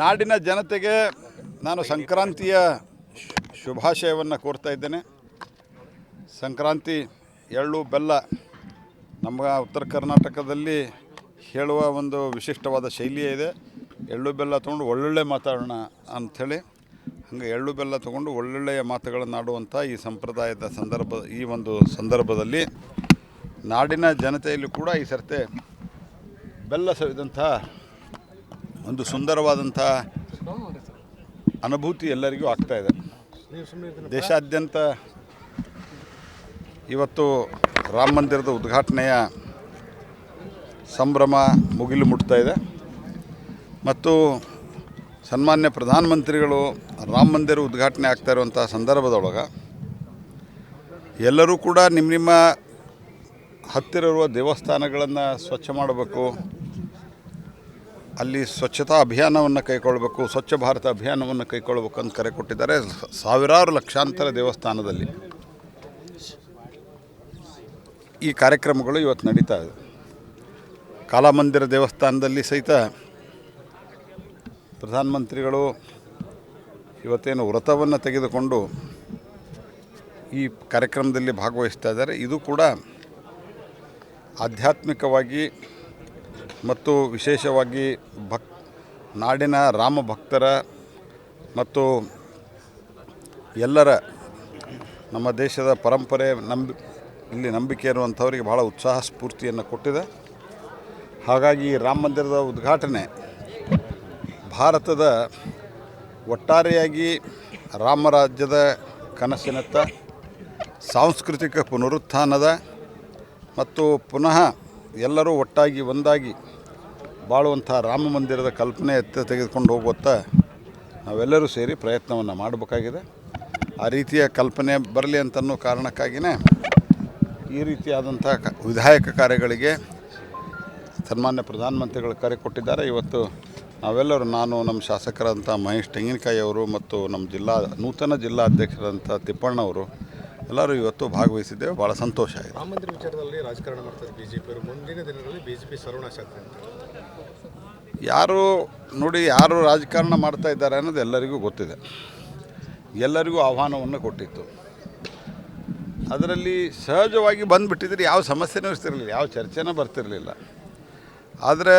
ನಾಡಿನ ಜನತೆಗೆ ನಾನು ಸಂಕ್ರಾಂತಿಯ ಶುಭಾಶಯವನ್ನು ಕೋರ್ತಾ ಇದ್ದೇನೆ. ಸಂಕ್ರಾಂತಿ ಎಳ್ಳು ಬೆಲ್ಲ ನಮ್ಮ ಉತ್ತರ ಕರ್ನಾಟಕದಲ್ಲಿ ಹೇಳುವ ಒಂದು ವಿಶಿಷ್ಟವಾದ ಶೈಲಿಯೇ ಇದೆ. ಎಳ್ಳು ಬೆಲ್ಲ ತೊಗೊಂಡು ಒಳ್ಳೊಳ್ಳೆ ಮಾತಾಡೋಣ ಅಂಥೇಳಿ, ಹಂಗೆ ಎಳ್ಳು ಬೆಲ್ಲ ತೊಗೊಂಡು ಒಳ್ಳೊಳ್ಳೆಯ ಮಾತುಗಳನ್ನು ಆಡುವಂಥ ಈ ಸಂಪ್ರದಾಯದ ಸಂದರ್ಭ, ಈ ಒಂದು ಸಂದರ್ಭದಲ್ಲಿ ನಾಡಿನ ಜನತೆಯಲ್ಲಿ ಕೂಡ ಈ ಸರ್ತೆ ಬೆಲ್ಲ ಸವಿದಂಥ ಒಂದು ಸುಂದರವಾದಂಥ ಅನುಭೂತಿ ಎಲ್ಲರಿಗೂ ಆಗ್ತಾ ಇದೆ. ದೇಶಾದ್ಯಂತ ಇವತ್ತು ರಾಮ ಮಂದಿರದ ಉದ್ಘಾಟನೆಯ ಸಂಭ್ರಮ ಮುಗಿಲು ಮುಟ್ತಾ ಇದೆ. ಮತ್ತು ಸನ್ಮಾನ್ಯ ಪ್ರಧಾನಮಂತ್ರಿಗಳು ರಾಮ ಮಂದಿರ ಉದ್ಘಾಟನೆ ಆಗ್ತಾ ಇರುವಂಥ ಸಂದರ್ಭದೊಳಗೆ ಎಲ್ಲರೂ ಕೂಡ ನಿಮ್ಮ ನಿಮ್ಮ ಹತ್ತಿರ ಇರುವ ದೇವಸ್ಥಾನಗಳನ್ನು ಸ್ವಚ್ಛ ಮಾಡಬೇಕು ಅಲ್ಲಿ ಸ್ವಚ್ಛತಾ ಅಭಿಯಾನವನ್ನು ಕೈಗೊಳ್ಳಬೇಕು ಸ್ವಚ್ಛ ಭಾರತ ಅಭಿಯಾನವನ್ನು ಕೈಗೊಳ್ಳಬೇಕು ಅಂತ ಕರೆ ಕೊಟ್ಟಿದ್ದಾರೆ ಸಾವಿರಾರು ಲಕ್ಷಾಂತರ ದೇವಸ್ಥಾನದಲ್ಲಿ. ಈ ಕಾರ್ಯಕ್ರಮಗಳು ಇವತ್ತು ನಡೀತಾ ಇದೆ. ಕಾಲಮಂದಿರ ದೇವಸ್ಥಾನದಲ್ಲಿ ಸಹಿತ ಪ್ರಧಾನಮಂತ್ರಿಗಳು ಇವತ್ತೇನು ವ್ರತವನ್ನು ತೆಗೆದುಕೊಂಡು ಈ ಕಾರ್ಯಕ್ರಮದಲ್ಲಿ ಭಾಗವಹಿಸ್ತಾ ಇದ್ದಾರೆ. ಇದು ಕೂಡ ಆಧ್ಯಾತ್ಮಿಕವಾಗಿ ಮತ್ತು ವಿಶೇಷವಾಗಿ ಭಕ್, ನಾಡಿನ ರಾಮ ಭಕ್ತರ ಮತ್ತು ಎಲ್ಲರ ನಮ್ಮ ದೇಶದ ಪರಂಪರೆ ನಂಬಿ, ಇಲ್ಲಿ ನಂಬಿಕೆ ಇರುವಂಥವರಿಗೆ ಭಾಳ ಉತ್ಸಾಹ ಸ್ಫೂರ್ತಿಯನ್ನು ಕೊಟ್ಟಿದೆ. ಹಾಗಾಗಿ ರಾಮ ಮಂದಿರದ ಉದ್ಘಾಟನೆ ಭಾರತದ ಒಟ್ಟಾರೆಯಾಗಿ ರಾಮರಾಜ್ಯದ ಕನಸಿನತ್ತ, ಸಾಂಸ್ಕೃತಿಕ ಪುನರುತ್ಥಾನದ ಮತ್ತು ಪುನಃ ಎಲ್ಲರೂ ಒಟ್ಟಾಗಿ ಒಂದಾಗಿ ಬಾಳುವಂಥ ರಾಮ ಮಂದಿರದ ಕಲ್ಪನೆ ಎತ್ತ ತೆಗೆದುಕೊಂಡು ಹೋಗುತ್ತಾ ನಾವೆಲ್ಲರೂ ಸೇರಿ ಪ್ರಯತ್ನವನ್ನು ಮಾಡಬೇಕಾಗಿದೆ. ಆ ರೀತಿಯ ಕಲ್ಪನೆ ಬರಲಿ ಅಂತನ್ನೋ ಕಾರಣಕ್ಕಾಗಿಯೇ ಈ ರೀತಿಯಾದಂಥ ಕ ವಿಧಾಯಕ ಕಾರ್ಯಗಳಿಗೆ ಸನ್ಮಾನ್ಯ ಪ್ರಧಾನಮಂತ್ರಿಗಳು ಕರೆ ಕೊಟ್ಟಿದ್ದಾರೆ. ಇವತ್ತು ನಾವೆಲ್ಲರೂ ನಾನು, ನಮ್ಮ ಶಾಸಕರಾದಂಥ ಮಹೇಶ್ ತೆಂಗಿನಕಾಯಿ ಅವರು ಮತ್ತು ನಮ್ಮ ಜಿಲ್ಲಾ, ನೂತನ ಜಿಲ್ಲಾ ಅಧ್ಯಕ್ಷರಾದಂಥ ತಿಪ್ಪಣ್ಣವರು ಎಲ್ಲರೂ ಇವತ್ತು ಭಾಗವಹಿಸಿದ್ದೇವೆ. ಭಾಳ ಸಂತೋಷ ಆಗಿದೆ ರಾಮ ಮಂದಿರ ವಿಚಾರದಲ್ಲಿ ರಾಜಕಾರಣ ಮಾಡ್ತಾರೆ ಬಿಜೆಪಿ ಅವರು ಮುಂದಿನ ದಿನಗಳಲ್ಲಿ ಬಿಜೆಪಿ ಸರ್ವನಾಶ ಆಗ್ತದೆ ಯಾರು ನೋಡಿ ಯಾರು ರಾಜಕಾರಣ ಮಾಡ್ತಾ ಇದ್ದಾರೆ ಅನ್ನೋದು ಎಲ್ಲರಿಗೂ ಗೊತ್ತಿದೆ. ಎಲ್ಲರಿಗೂ ಆಹ್ವಾನವನ್ನು ಕೊಟ್ಟಿತ್ತು. ಅದರಲ್ಲಿ ಸಹಜವಾಗಿ ಬಂದುಬಿಟ್ಟಿದ್ರೆ ಯಾವ ಸಮಸ್ಯೆನೂ ಇರ್ತಿರಲಿಲ್ಲ ಯಾವ ಚರ್ಚೆನೂ ಬರ್ತಿರಲಿಲ್ಲ. ಆದರೆ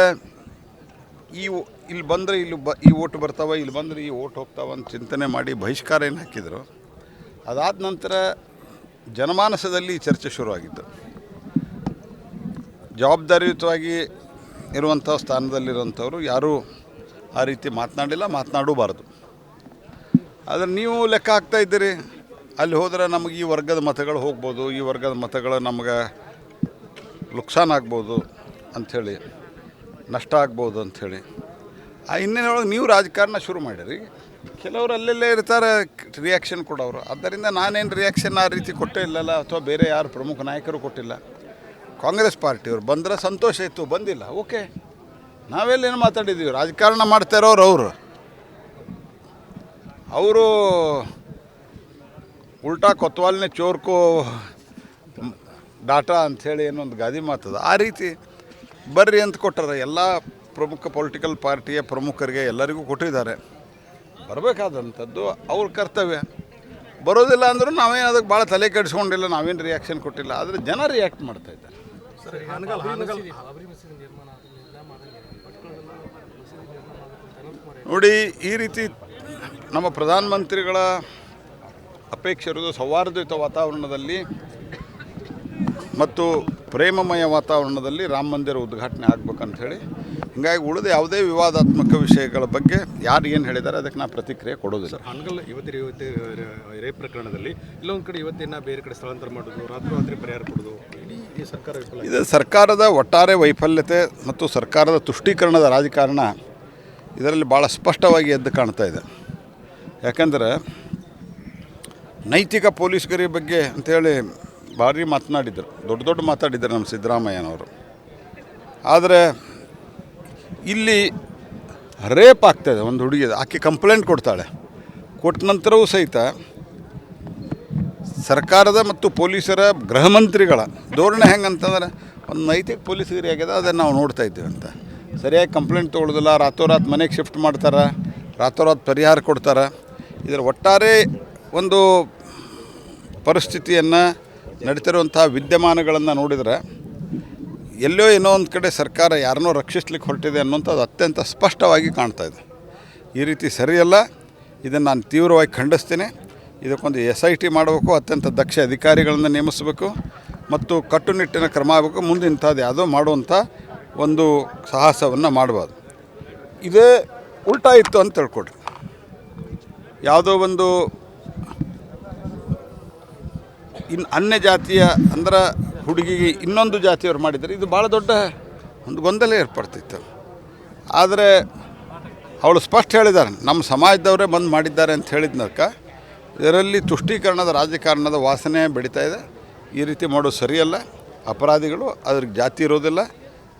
ಈ ಇಲ್ಲಿ ಬಂದರೆ ಇಲ್ಲಿ ಬ ಈ ಓಟ್ ಬರ್ತಾವ ಇಲ್ಲಿ ಬಂದರೆ ಈ ಓಟ್ ಹೋಗ್ತಾವ ಅಂತ ಚಿಂತನೆ ಮಾಡಿ ಬಹಿಷ್ಕಾರ ಏನು ಹಾಕಿದರು. ಅದಾದ ನಂತರ ಜನಮಾನಸದಲ್ಲಿ ಚರ್ಚೆ ಶುರುವಾಗಿತ್ತು ಜವಾಬ್ದಾರಿಯುತವಾಗಿ ಇರುವಂಥ ಸ್ಥಾನದಲ್ಲಿರುವಂಥವರು ಯಾರೂ ಆ ರೀತಿ ಮಾತನಾಡಿಲ್ಲ, ಮಾತನಾಡಬಾರ್ದು. ಆದರೆ ನೀವು ಲೆಕ್ಕ ಹಾಕ್ತಾ ಇದ್ದೀರಿ, ಅಲ್ಲಿ ಹೋದರೆ ನಮಗೆ ಈ ವರ್ಗದ ಮತಗಳು ಹೋಗ್ಬೋದು, ಈ ವರ್ಗದ ಮತಗಳು ನಮಗೆ ನುಕ್ಸಾನ್ ಆಗ್ಬೋದು ಅಂಥೇಳಿ, ನಷ್ಟ ಆಗ್ಬೋದು ಅಂಥೇಳಿ. ಆ ಹಿನ್ನೆಲೆಯೊಳಗೆ ನೀವು ರಾಜಕಾರಣ ಶುರು ಮಾಡಿರಿ. ಕೆಲವರು ಅಲ್ಲೆಲ್ಲೇ ಇರ್ತಾರೆ ರಿಯಾಕ್ಷನ್ ಕೊಡೋರು ಆದ್ದರಿಂದ ನಾನೇನು ರಿಯಾಕ್ಷನ್ ಆ ರೀತಿ ಕೊಟ್ಟೇ ಇಲ್ಲಲ್ಲ, ಅಥವಾ ಬೇರೆ ಯಾರು ಪ್ರಮುಖ ನಾಯಕರು ಕೊಟ್ಟಿಲ್ಲ. ಕಾಂಗ್ರೆಸ್ ಪಾರ್ಟಿಯವರು ಬಂದರೆ ಸಂತೋಷ ಇತ್ತು, ಬಂದಿಲ್ಲ. ಓಕೆ. ನಾವೆಲ್ಲೇನು ಮಾತಾಡಿದ್ದೀವಿ ರಾಜಕಾರಣ ಮಾಡ್ತಾ ಇರೋರು ಅವರು. ಅವರು ಉಲ್ಟಾ ಕೊತ್ವಾಲ್ನೆ ಚೋರ್ಕೋ ಡಾಟಾ ಅಂಥೇಳಿ ಏನೊಂದು ಗಾದಿ ಮಾತದ. ಆ ರೀತಿ ಬರ್ರಿ ಅಂತ ಕೊಟ್ಟಾರೆ ಎಲ್ಲ ಪ್ರಮುಖ ಪೊಲಿಟಿಕಲ್ ಪಾರ್ಟಿಯ ಪ್ರಮುಖರಿಗೆ ಎಲ್ಲರಿಗೂ ಕೊಟ್ಟಿದ್ದಾರೆ. ಬರಬೇಕಾದಂಥದ್ದು ಅವ್ರ ಕರ್ತವ್ಯ. ಬರೋದಿಲ್ಲ ಅಂದರೂ ನಾವೇನು ಅದಕ್ಕೆ ಭಾಳ ತಲೆ ಕೆಡಿಸ್ಕೊಂಡಿಲ್ಲ ನಾವೇನು ರಿಯಾಕ್ಷನ್ ಕೊಟ್ಟಿಲ್ಲ. ಆದರೆ ಜನ ರಿಯಾಕ್ಟ್ ಮಾಡ್ತಾ ಇದ್ದಾರೆ. ನೋಡಿ ಈ ರೀತಿ ನಮ್ಮ ಪ್ರಧಾನಮಂತ್ರಿಗಳ ಅಪೇಕ್ಷೆ ಇರೋದು ಸೌಹಾರ್ದಯುತ ವಾತಾವರಣದಲ್ಲಿ ಮತ್ತು ಪ್ರೇಮಮಯ ವಾತಾವರಣದಲ್ಲಿ ರಾಮ ಮಂದಿರ ಉದ್ಘಾಟನೆ ಆಗ್ಬೇಕಂತ ಹೇಳಿ ಹಿಂಗಾಗಿ ಉಳಿದ ಯಾವುದೇ ವಿವಾದಾತ್ಮಕ ವಿಷಯಗಳ ಬಗ್ಗೆ ಯಾರು ಏನು ಹೇಳಿದ್ದಾರೆ ಅದಕ್ಕೆ ನಾನು ಪ್ರತಿಕ್ರಿಯೆ ಕೊಡೋದಿಲ್ಲ. ಹಣಗಲ್ ಯುವತಿ ಯುವತಿ ರೇಪ್ ಪ್ರಕರಣದಲ್ಲಿ ಇಲ್ಲೊಂದು ಕಡೆ ಯುವತಿಯನ್ನು ಬೇರೆ ಕಡೆ ಸ್ಥಳಾಂತರ ಮಾಡೋದು ರಾತ್ರಿ ರಾತ್ರಿ ಪರಿಹಾರ ಕೊಡೋದು ಇಡೀ ಸರ್ಕಾರ ಇದು ಸರ್ಕಾರದ ಒಟ್ಟಾರೆ ವೈಫಲ್ಯತೆ ಮತ್ತು ಸರ್ಕಾರದ ತುಷ್ಟೀಕರಣದ ರಾಜಕಾರಣ ಇದರಲ್ಲಿ ಭಾಳ ಸ್ಪಷ್ಟವಾಗಿ ಎದ್ದು ಕಾಣ್ತಾ ಇದೆ. ಯಾಕಂದರೆ ನೈತಿಕ ಪೊಲೀಸ್ಗರಿ ಬಗ್ಗೆ ಅಂತೇಳಿ ಭಾರಿ ಮಾತನಾಡಿದರು. ದೊಡ್ಡ ದೊಡ್ಡ ಮಾತಾಡಿದ್ದಾರೆ ನಮ್ಮ ಸಿದ್ದರಾಮಯ್ಯನವರು. ಆದರೆ ಇಲ್ಲಿ ರೇಪ್ ಆಗ್ತಾಯಿದೆ ಒಂದು ಹುಡುಗಿ ಆಕೆ ಕಂಪ್ಲೇಂಟ್ ಕೊಡ್ತಾಳೆ. ಕೊಟ್ಟ ನಂತರವೂ ಸಹಿತ ಸರ್ಕಾರದ ಮತ್ತು ಪೊಲೀಸರ ಗೃಹ ಮಂತ್ರಿಗಳ ಧೋರಣೆ ಹೆಂಗಂತಂದ್ರೆ ಒಂದು ನೈತಿಕ ಪೊಲೀಸ್ ಆಗ್ಯದ ಅದನ್ನು ನಾವು ನೋಡ್ತಾ ಇದ್ದೀವಿ ಅಂತ. ಸರಿಯಾಗಿ ಕಂಪ್ಲೇಂಟ್ ತೊಗೊಳ್ಳೋದಿಲ್ಲ ರಾತೋರಾತ್ ಮನೆಗೆ ಶಿಫ್ಟ್ ಮಾಡ್ತಾರೆ, ರಾತೋರಾತ್ ಪರಿಹಾರ ಕೊಡ್ತಾರೆ. ಇದರ ಒಟ್ಟಾರೆ ಒಂದು ಪರಿಸ್ಥಿತಿಯನ್ನು ನಡೀತಿರುವಂಥ ವಿದ್ಯಮಾನಗಳನ್ನು ನೋಡಿದರೆ ಎಲ್ಲೋ ಏನೋ ಒಂದು ಕಡೆ ಸರ್ಕಾರ ಯಾರನ್ನೋ ರಕ್ಷಿಸ್ಲಿಕ್ಕೆ ಹೊರಟಿದೆ ಅನ್ನೋಂಥದ್ದು ಅತ್ಯಂತ ಸ್ಪಷ್ಟವಾಗಿ ಕಾಣ್ತಾ ಇದೆ. ಈ ರೀತಿ ಸರಿಯಲ್ಲ. ಇದನ್ನು ನಾನು ತೀವ್ರವಾಗಿ ಖಂಡಿಸ್ತೀನಿ. ಇದಕ್ಕೊಂದು ಎಸ್ ಐ ಟಿ ಮಾಡಬೇಕು, ಅತ್ಯಂತ ದಕ್ಷ ಅಧಿಕಾರಿಗಳನ್ನು ನೇಮಿಸಬೇಕು, ಮತ್ತು ಕಟ್ಟುನಿಟ್ಟಿನ ಕ್ರಮ ಆಗಬೇಕು ಮುಂದೆ ಇಂಥದ್ದು ಯಾವುದೋ ಮಾಡುವಂಥ ಒಂದು ಸಾಹಸವನ್ನು ಮಾಡಬಾರ್ದು ಇದೇ ಉಲ್ಟಾ ಇತ್ತು ಅಂತ ತಿಳ್ಕೊಡ್ರಿ ಯಾವುದೋ ಒಂದು ಇನ್ನು ಅನ್ಯ ಜಾತಿಯ ಅಂದ್ರೆ ಹುಡುಗಿಗೆ ಇನ್ನೊಂದು ಜಾತಿಯವ್ರು ಮಾಡಿದರೆ ಇದು ಭಾಳ ದೊಡ್ಡ ಒಂದು ಗೊಂದಲ ಏರ್ಪಡ್ತಿತ್ತು. ಆದರೆ ಅವಳು ಸ್ಪಷ್ಟ ಹೇಳಿದ್ದಾರೆ ನಮ್ಮ ಸಮಾಜದವರೇ ಬಂದು ಮಾಡಿದ್ದಾರೆ ಅಂತ ಹೇಳಿದ್ನಕ್ಕ ಇದರಲ್ಲಿ ತುಷ್ಟೀಕರಣದ ರಾಜಕಾರಣದ ವಾಸನೆ ಬೆಳೀತಾ ಇದೆ. ಈ ರೀತಿ ಮಾಡೋದು ಸರಿಯಲ್ಲ. ಅಪರಾಧಿಗಳು ಅದ್ರಿಗೆ ಜಾತಿ ಇರೋದಿಲ್ಲ.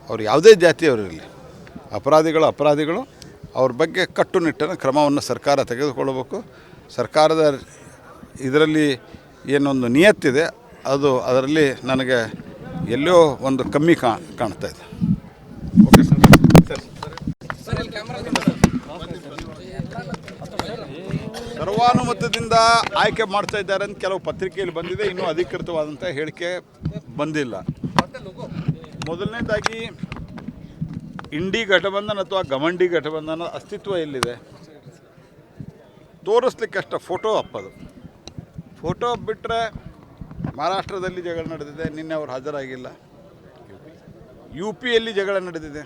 ಅವ್ರು ಯಾವುದೇ ಜಾತಿಯವರಿರಲಿ ಅಪರಾಧಿಗಳು ಅಪರಾಧಿಗಳು. ಅವ್ರ ಬಗ್ಗೆ ಕಟ್ಟುನಿಟ್ಟಿನ ಕ್ರಮವನ್ನು ಸರ್ಕಾರ ತೆಗೆದುಕೊಳ್ಳಬೇಕು. ಸರ್ಕಾರದ ಇದರಲ್ಲಿ ಏನೊಂದು ನಿಯತ್ತಿದೆ, ಅದು ಅದರಲ್ಲಿ ನನಗೆ ಎಲ್ಲೋ ಒಂದು ಕಮ್ಮಿ ಕಾಣ್ತಾ ಇದೆ. ಸರ್ವಾನುಮತದಿಂದ ಆಯ್ಕೆ ಮಾಡ್ತಾ ಇದ್ದಾರೆ ಅಂತ ಕೆಲವು ಪತ್ರಿಕೆಯಲ್ಲಿ ಬಂದಿದೆ, ಇನ್ನೂ ಅಧಿಕೃತವಾದಂಥ ಹೇಳಿಕೆ ಬಂದಿಲ್ಲ. ಮೊದಲನೇದಾಗಿ, ಇಂಡಿ ಘಟಬಂಧನ ಅಥವಾ ಗಮಂಡಿ ಘಟಬಂಧನ ಅಸ್ತಿತ್ವ ಎಲ್ಲಿದೆ? ತೋರಿಸ್ಲಿಕ್ಕೆ ಅಷ್ಟ ಫೋಟೋ ಅಪ್ಪದು. ಫೋಟೋ ಬಿಟ್ಟರೆ ಮಹಾರಾಷ್ಟ್ರದಲ್ಲಿ ಜಗಳ ನಡೆದಿದೆ ನಿನ್ನೆ ಅವರು ಹಾಜರಾಗಿಲ್ಲ. ಯು ಪಿಯಲ್ಲಿ ಜಗಳ ನಡೆದಿದೆ.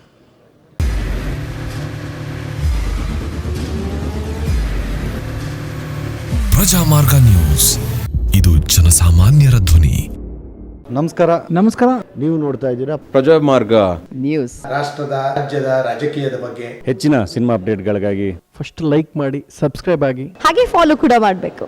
ಪ್ರಜಾಮಾರ್ಗ ನ್ಯೂಸ್. ಇದು ಜನಸಾಮಾನ್ಯರ ಧ್ವನಿ. ನಮಸ್ಕಾರ. ನಮಸ್ಕಾರ. ನೀವು ನೋಡ್ತಾ ಇದ್ದೀರಾ ಪ್ರಜಾಮಾರ್ಗ ನ್ಯೂಸ್. ರಾಷ್ಟ್ರದ ರಾಜ್ಯದ ರಾಜಕೀಯದ ಬಗ್ಗೆ. ಹೆಚ್ಚಿನ ಸಿನಿಮಾ ಅಪ್ಡೇಟ್ಗಳಿಗಾಗಿ ಫಸ್ಟ್ ಲೈಕ್ ಮಾಡಿ ಸಬ್ಸ್ಕ್ರೈಬ್ ಆಗಿ. ಹಾಗೆ ಫಾಲೋ ಕೂಡ ಮಾಡಬೇಕು.